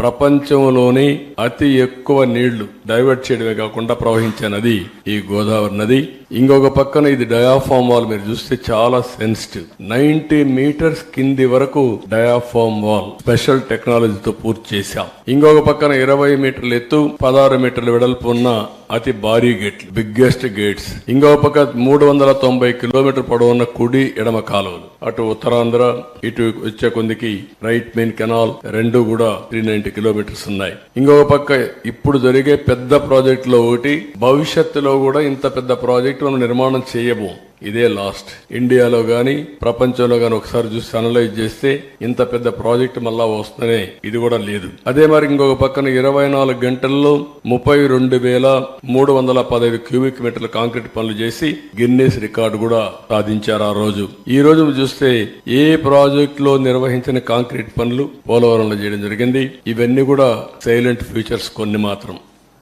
ప్రపంచంలోనే అతి ఎక్కువ నీళ్ళు డైవర్ట్ చేయడమే కాకుండా ప్రవహించే నది ఈ గోదావరి నది. ఇంకొక పక్కన ఇది డయాఫామ్ వాల్ మీరు చూస్తే చాలా సెన్సిటివ్ నైన్టీ మీటర్స్ కింది వరకు డయాఫామ్ వాల్ స్పెషల్ టెక్నాలజీతో పూర్తి చేశాం. ఇంకొక పక్కన ఇరవై మీటర్లు ఎత్తు పదహారు మీటర్ల వెడల్పు ఉన్న అతి భారీ గేట్లు బిగ్గెస్ట్ గేట్స్ ఇంకొక పక్క మూడు వందల తొంభై కిలోమీటర్ పొడవున్న కుడి ఎడమ కాలువలు. అటు ఉత్తరాంధ్ర ఇటు వచ్చే కొందికి రైట్ మెయిన్ కెనాల్ రెండు కూడా త్రీ నైన్టీ కిలోమీటర్స్ ఉన్నాయి. ఇంకొక పక్క ఇప్పుడు జరిగే పెద్ద ప్రాజెక్టులో ఒకటి భవిష్యత్తులో కూడా ఇంత పెద్ద ప్రాజెక్ట్ మనం నిర్మాణం చేయబోం. ఇదే లాస్ట్. ఇండియాలో గాని ప్రపంచంలో గాని ఒకసారి చూసి అనలైజ్ చేస్తే ఇంత పెద్ద ప్రాజెక్ట్ మళ్ళా వస్తుందనే ఇది కూడా లేదు. అదే మరి ఇంకొక పక్కన ఇరవై నాలుగు గంటల్లో ముప్పై రెండు వేల మూడు వందల పదహైదు క్యూబిక్ మీటర్ల కాంక్రీట్ పనులు చేసి గిన్నెస్ రికార్డు కూడా సాధించారు ఆ రోజు. ఈ రోజు చూస్తే ఏ ప్రాజెక్ట్లో నిర్వహించిన కాంక్రీట్ పనులు పోలవరంలో చేయడం జరిగింది. ఇవన్నీ కూడా సైలెంట్ ఫ్యూచర్స్ కొన్ని మాత్రం.